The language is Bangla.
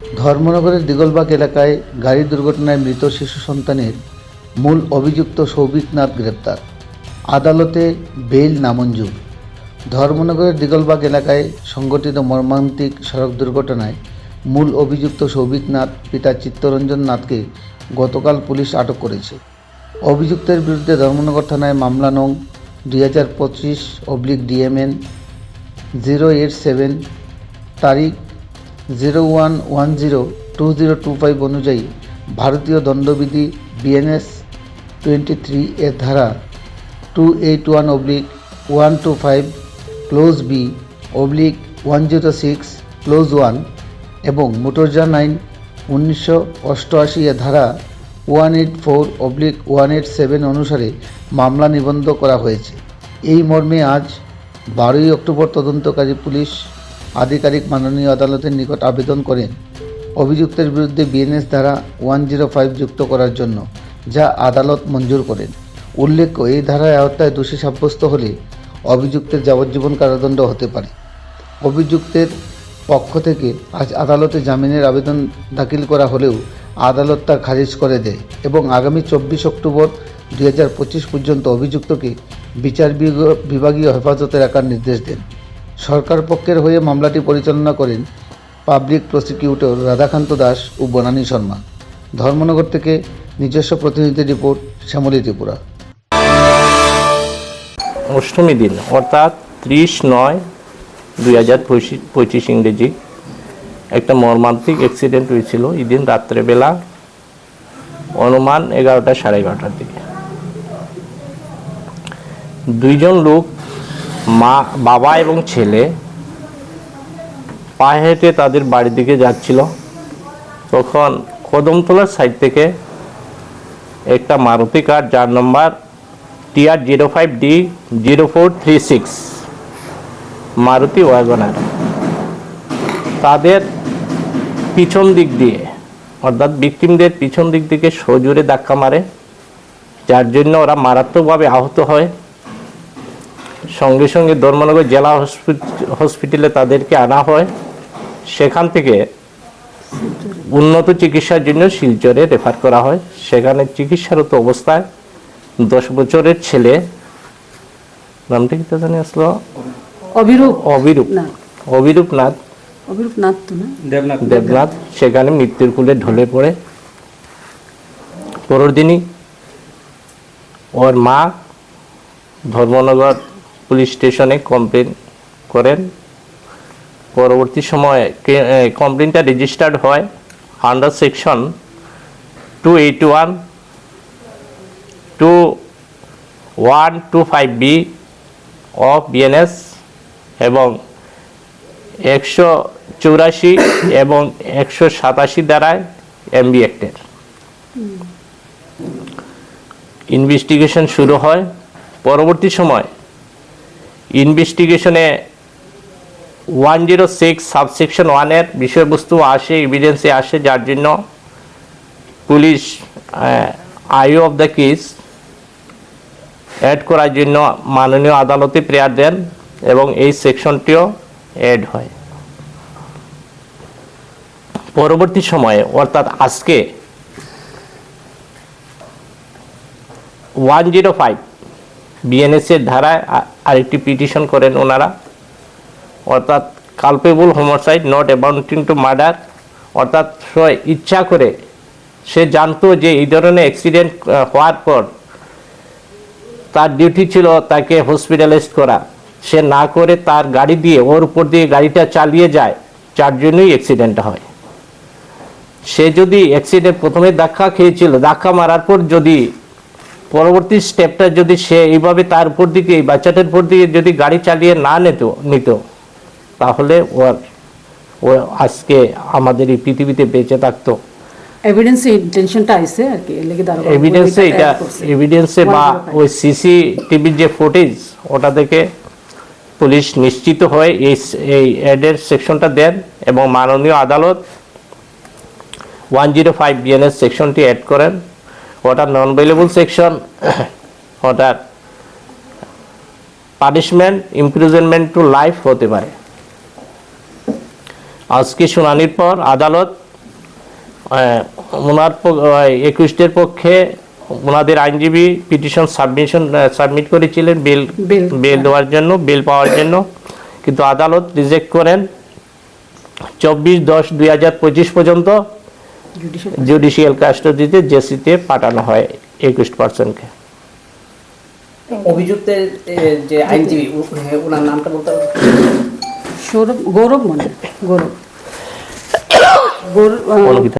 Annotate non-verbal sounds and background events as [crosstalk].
ধর্মনগরের দিগলবাগ এলাকায় গাড়ি দুর্ঘটনায় মৃত শিশু সন্তানের মূল অভিযুক্ত সৌভিকনাথ গ্রেপ্তার। আদালতে বেইল নামঞ্জুর। ধর্মনগরের দিগলবাগ এলাকায় সংঘটিত মর্মান্তিক সড়ক দুর্ঘটনায় মূল অভিযুক্ত সৌভিকনাথ পিতা চিত্তরঞ্জন নাথকে গতকাল পুলিশ আটক করেছে। অভিযুক্তের বিরুদ্ধে ধর্মনগর থানায় মামলা নং দুই হাজার পঁচিশ oblique DMN zero eight seven, তারিখ zero one one zero two zero two five অনুযায়ী ভারতীয় দণ্ডবিধি বিএনএস টোয়েন্টি থ্রি এর ধারা two eight one oblique one two five clause B oblique one zero six clause one এবং মোটরযান আইন উনিশশো অষ্টআশি এর ধারা one eight four oblique one eight seven অনুসারে মামলা নিবন্ধ করা হয়েছে। এই মর্মে আজ বারোই অক্টোবর তদন্তকারী পুলিশ আধিকারিক মাননীয় আদালতের নিকট আবেদন করেন অভিযুক্তের বিরুদ্ধে বিএনএস ধারা ওয়ান জিরো ফাইভ যুক্ত করার জন্য, যা আদালত মঞ্জুর করেন। উল্লেখ্য, এই ধারায় আওতায় দোষী সাব্যস্ত হলে অভিযুক্তের যাবজ্জীবন কারাদণ্ড হতে পারে। অভিযুক্তের পক্ষ থেকে আজ আদালতে জামিনের আবেদন দাখিল করা হলেও আদালত তা খারিজ করে দেয় এবং আগামী চব্বিশ অক্টোবর দুই হাজার পঁচিশ পর্যন্ত অভিযুক্তকে বিচার বিভাগীয় হেফাজতে রাখার নির্দেশ দেন। সরকার পক্ষের হয়ে মামলাটি পরিচালনা করেন পাবলিক প্রসিকিউটর রাধাকান্ত দাস ও বনানী শর্মা। ধর্মনগর থেকে নিজস্ব প্রতিনিধি রিপোর্ট, শ্যামলী ত্রিপুরা। অষ্টমী দিন, অর্থাৎ ত্রিশ নয় দুই হাজার পঁচিশ ইংরেজি। একটা মর্মান্তিক অ্যাক্সিডেন্ট হয়েছিল এদিন রাত্রেবেলা, অনুমান এগারোটা সাড়ে এগারোটার দিকে। দুইজন লোক মা, বাবা এবং ছেলে পায়ে হেঁটে তাদের বাড়ির দিকে যাচ্ছিল। তখন কদমতলার সাইড থেকে একটা মারুতি কার, যার নম্বর TR zero five D zero four three six Maruti WagonR. তাদের পিছন দিক দিয়ে, অর্থাৎ ভিকটিমদের পিছন দিক থেকে সজোরে ধাক্কা মারে, যার জন্য ওরা মারাত্মকভাবে আহত হয়। সঙ্গে সঙ্গে ধর্মনগর জেলা হসপি- হসপিটালে তাদেরকে আনা হয়। সেখান থেকে উন্নত চিকিৎসার জন্য শিলচরে রেফার করা হয়। সেখানে চিকিৎসারত অবস্থায় দশ বছরের ছেলে। নামটা কি তো জানি আসলো? অভিরূপ। অবিরূপ অবিরূপ নাথ অভিরূপ নাথ তো না? দেবনাথ। সেখানে মৃত্যুর কুলে ঢলে পড়ে। পরের দিনই ওর মা ধর্মনগর পুলিশ স্টেশনে কমপ্লেন করেন। পরবর্তী সময়ে কমপ্লেনটা রেজিস্টার্ড হয় under section two eight one two one two five B of BNS এবং একশো চৌরাশি এবং একশো সাতাশি দ্বারায় এমবি অ্যাক্টের ইনভেস্টিগেশন শুরু হয়। পরবর্তী সময় ইনভেস্টিগেশনে ওয়ান জিরো সিক্স সাবসেকশন ওয়ানের বিষয়বস্তু আসে এভিডেন্সে আসে, যার জন্য police IO of the case add করার জন্য মাননীয় আদালতে প্রেয়ার দেন এবং এই সেকশনটিও অ্যাড হয়। পরবর্তী সময়ে, অর্থাৎ আজকে ওয়ান জিরো ফাইভ বিএনএসের ধারায় আরেকটি পিটিশন করেন ওনারা। অর্থাৎ culpable homicide not amounting to murder অর্থাৎ সে ইচ্ছা করে সে জানতো যে এই ধরনের অ্যাক্সিডেন্ট হওয়ার পর তার ডিউটি ছিল তাকে হসপিটালাইজ করা। সে না করে তার গাড়ি দিয়ে, ওর উপর দিয়ে গাড়িটা চালিয়ে যায়, যার জন্যই অ্যাক্সিডেন্টটা হয়। সে যদি অ্যাক্সিডেন্ট প্রথমে ধাক্কা খেয়েছিল, ধাক্কা মারার পর যদি পরবর্তী স্টেপটা যদি সে এইভাবে তার উপর দিকে এই বাচ্চাটার উপর দিকে যদি গাড়ি চালিয়ে না নিত নিত তাহলে ওর ও আজকে আমাদের এই পৃথিবীতে বেঁচে থাকতো। এভিডেন্স ইন্টেনশনটা আইছে আর কি লাগি দাঁড়াবো এভিডেন্সে এটা এভিডেন্সে বা ওই সিসি টিভির যে ফুটেজ ওটা দেখে পুলিশ নিশ্চিত হয়ে এই এই অ্যাডের সেকশনটা দেন এবং মাননীয় আদালত ওয়ান জিরো ফাইভ বিএনএস সেকশনটি অ্যাড করেন। ওটা নন ভেলেবল সেকশন ওটার পানিশমেন্ট ইমপ্রিজনমেন্ট টু লাইফ হতে পারে? আজকে শুনানির পর আদালত ওনার একুশটের পক্ষে ওনাদের আইনজীবী পিটিশন সাবমিশন সাবমিট করেছিলেন বেল বেল বেল দেওয়ার জন্য বেল পাওয়ার জন্য। কিন্তু আদালত রিজেক্ট করেন। চব্বিশ দশ দুই হাজার পঁচিশ পর্যন্ত জুডিশিয়াল জুডিশিয়াল কাস্টডিতে জেসিতে পাঠানো হয় একুশ পার্সনকে অভিযুক্তের যে আইনজীবী ওনার নামটা বলতে সৌরভ গৌরব মনে গৌরব। [coughs] গৌরব